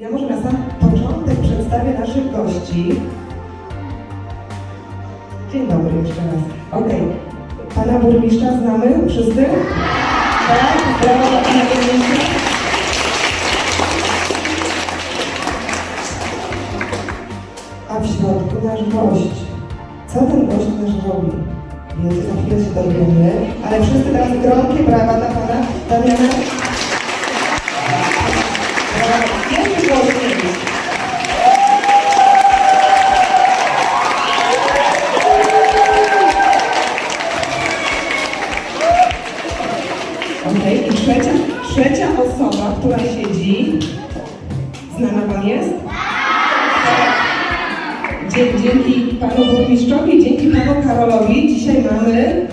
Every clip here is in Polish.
Ja może na sam początek przedstawię naszych gości. Dzień dobry jeszcze raz. Okej. Pana burmistrza znamy wszyscy? Tak? Brawo dla pana burmistrza. A w środku nasz gość. Co ten gość nasz robi? Więc za chwilę się dowiemy. Ale wszyscy teraz gromkie brawa dla pana Damiana. Panu Burmistrzowi, dzięki Panu Karolowi dzisiaj mamy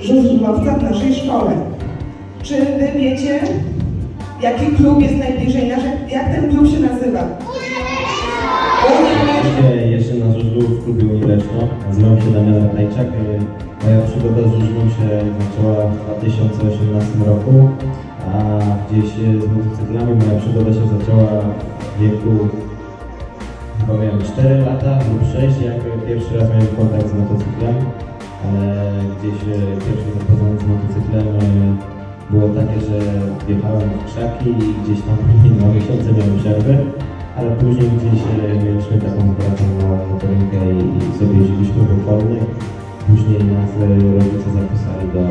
żużlowca w naszej szkole. Czy Wy wiecie, jaki klub jest najbliżej naszej, jak ten klub się nazywa? Unia jeszcze na żużlu w klubie Unileczno. Nazywam się Damian Ratajczak. Moja przygoda z żużlą się zaczęła w 2018 roku, a gdzieś z motocyklami moja przygoda się zaczęła w wieku chyba miałem 4 lata lub 6, jak pierwszy raz miałem kontakt z motocyklem, ale gdzieś e, pierwsze zapoznanie z motocyklem było takie, że wjechałem w krzaki i gdzieś tam dwa miesiące miałem przerwę, ale później gdzieś e, mieliśmy taką pracę na motorynkę i, sobie jeździliśmy po polnych. Później nas e, rodzice zapisali do,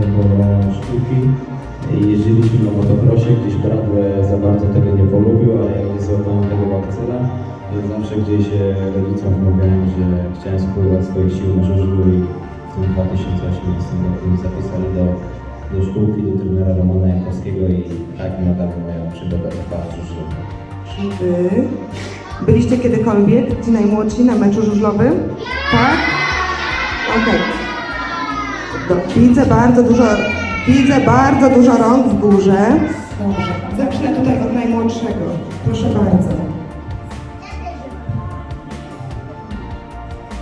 do szkółki i jeździliśmy na motocrossie, gdzieś brat e, za bardzo tego nie polubił, ale jak nie złapałem tego bakcyla, to zawsze gdzieś e, rodzicom wmawiałem, że chciałem spróbować swoich sił na żużlu i w tym 2018 roku zapisali do, do szkółki, do trenera Romana Jankowskiego i tak nadal moja przygoda trwa z żużlem. Czy Wy byliście kiedykolwiek, ci najmłodsi, na meczu żużlowym? Tak? Okej. Do- Widzę bardzo dużo, widzę bardzo dużo rąk w górze. Dobrze. Zacznę tutaj od najmłodszego. Proszę bardzo.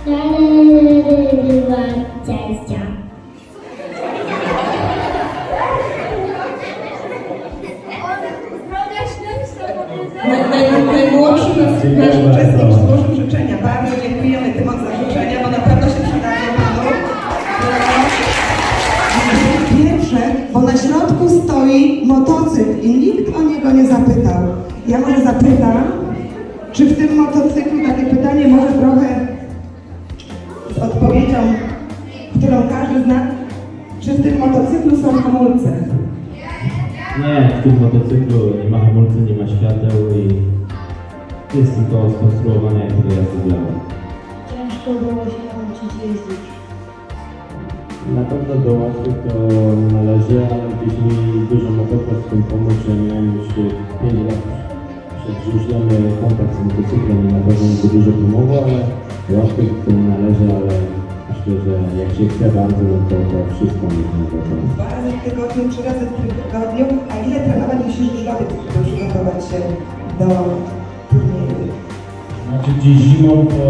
Naj, z odpowiedzią, którą każdy zna, czy w tym motocyklu są hamulce? Nie, w tym motocyklu nie ma hamulcy, nie ma świateł i jest tylko skonstruowane jak do jazdy białej. Ciężko było się nauczyć jeździć. Na pewno do łatwych to należy, ale gdzieś mi dużo motocross w tym pomógł, że miałem już 5 lat przed żużlem kontakt z motocyklem i na pewno mi to dużo pomogło, ale łatwych to nie należy, ale myślę, że jak się chce bardzo, no to, to wszystko można zrobić. Dwa razy w tygodniu, trzy razy w tygodniu, a ile trenować musisz żużlowiec, żeby przygotować się do turnieju? Znaczy gdzieś zimą to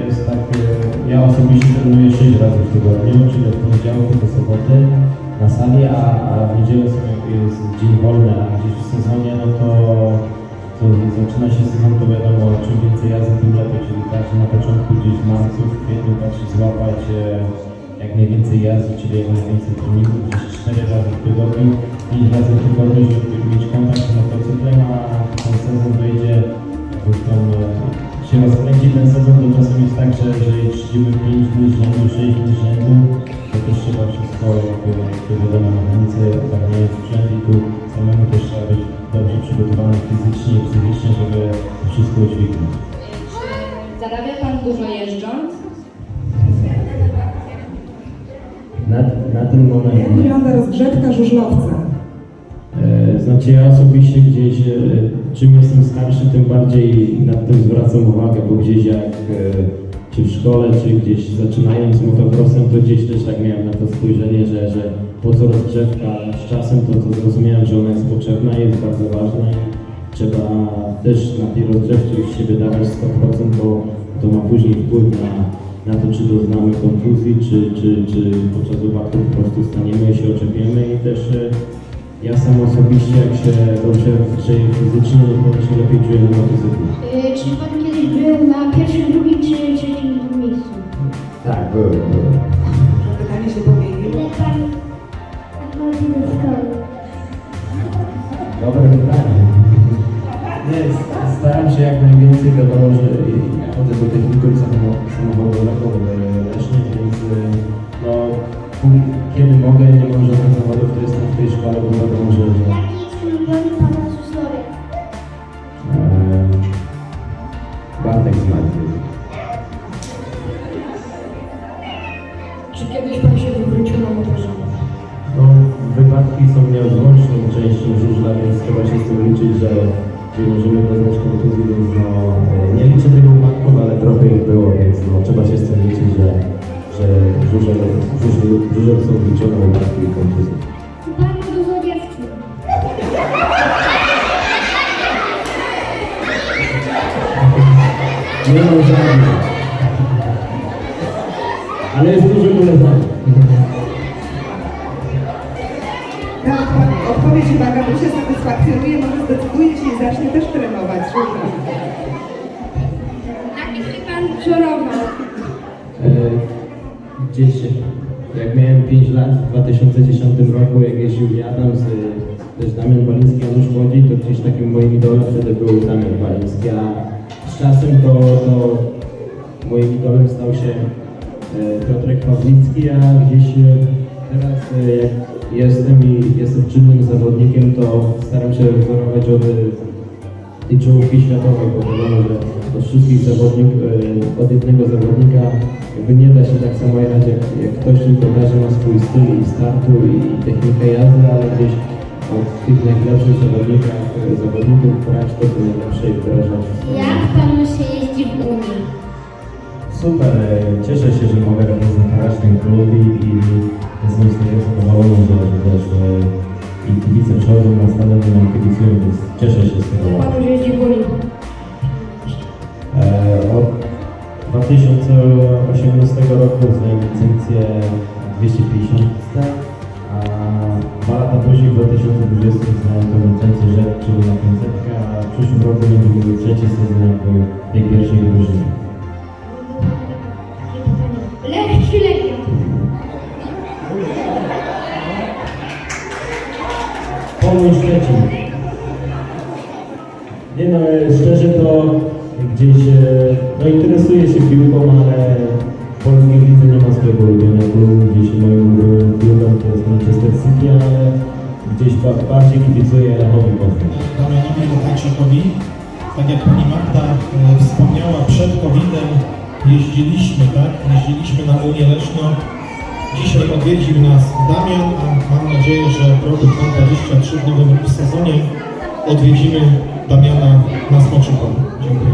jest tak, e, ja osobiście trenuję 6 razy w tygodniu, czyli od poniedziałku do soboty na sali, a, a w niedzielę sobie jak jest dzień wolny, a gdzieś w sezonie, no to, to zaczyna się sezon, to wiadomo, czym więcej jazdy, tym lepiej, czyli każdy na początku gdzieś w marcu, w kwietniu patrzy złapać e, jak najwięcej jazdy, czyli jak najwięcej treningów, gdzieś 4 razy w tygodniu, 5 razy w tygodniu, żeby mieć kontakt z motocyklem, a ten sezon wejdzie Jakoś tam e, się rozkręci ten sezon, to czasem jest tak, że jeżeli trzydzimy 5 dni rzędu, 6 dni rzędu, to też trzeba wszystko, jakby, wiadomo, mechanicy ogarniają sprzęt i tu samemu też trzeba być przygotowany fizycznie i psychicznie, żeby wszystko udźwignąć. Zarabia Pan dużo jeżdżąc? Na, na ten moment Jak wygląda rozgrzewka żużlowca? E, Znaczy ja osobiście gdzieś, e, czym jestem starszy, tym bardziej nad tym zwracam uwagę, bo gdzieś jak e, czy w szkole, czy gdzieś zaczynając motocrossem, to gdzieś też tak miałem na to spojrzenie, że, że po co rozgrzewka z czasem, to, to zrozumiałem, że ona jest potrzebna, jest bardzo ważna i trzeba też na tej rozgrzewce już się wydawać 100%, bo to ma później wpływ na, na to, czy doznamy kontuzji, czy, czy, czy podczas upadku po prostu staniemy się, oczepiemy i też e, Ja sam osobiście, jak się dobrze grzeje fizycznie, to się lepiej czuję na motocyklu. Y, Czy pan kiedyś był na pierwszym, drugim czy? Tak, byłem, byłem. Pytanie się pomyliło. Ile pan chodzi do szkoły? Dobre pytanie. Nie, staram się jak najwięcej, wiadomo, że chodzę do technikum samocho- samochodowego więc trzeba się z tym liczyć, że, że możemy doznać kontuzji, więc no, e, nie liczę tego upadków, ale trochę ich było, więc no, trzeba się z tym liczyć, że, że żużel, żużel, żużel są liczone upadki i kontuzje. Ma dużo dziewczyn? Nie mam żadnych. Ale jest dużo koleżanek. Odpo- odpowiedź chyba Gabusia satysfakcjonuje, może zdecyduje się i zacznie też trenować. żużel. Na kim pan wzorował? E, Gdzieś jak miałem 5 lat w 2010 roku, jak jeździł Adam z też Damian Baliński, Janusz Łodzi, to gdzieś takim moim idolem wtedy był Damian Baliński, a z czasem to, to moim idolem stał się e, Piotrek Pawlicki, a gdzieś e, teraz e, jak jestem i jestem czynnym zawodnikiem, to staram się wzorować od e, tej czołówki światowej, bo wiadomo, że od wszystkich zawodników, e, od jednego zawodnika jakby nie da się tak samo jechać, jak, jak ktoś tylko każdy ma swój styl i startu i technikę jazdy, ale gdzieś od tych najlepszych zawodnikach, e, zawodników brać to co najlepsze i wdrażać. Jak panu się jeździ w Unii? Super, cieszę się, że mogę reprezentować ten klub i, jestem z tego zadowolony, że, że też i kibice przychodzą na stadion i nam kibicują, więc cieszę się z tego. Panu? E, Od 2018 roku zdałem licencję 250, a dwa lata później w 2020 zdałem tą licencję rzecz, czyli na 500, a w przyszłym roku będzie mój trzeci sezon jakby tej pierwszej drużynie. Pomóż Szczecin. Nie no, e, szczerze to gdzieś, e, no interesuję się piłką, ale polskiej lidze nie ma swojego ulubionego. Gdzieś moim ulubionym klubem to jest Manchester City, ale gdzieś ba- bardziej kibicuję Lechowi Poznań. Damianowi Latańczakowi. Tak jak pani Magda e, wspomniała, przed COVID-em jeździliśmy, tak? Jeździliśmy na Unię Leszno. Dzisiaj odwiedził nas Damian, a mam nadzieję, że w roku 2023 w nowym sezonie odwiedzimy Damiana na Smoczy Polu. Dziękuję.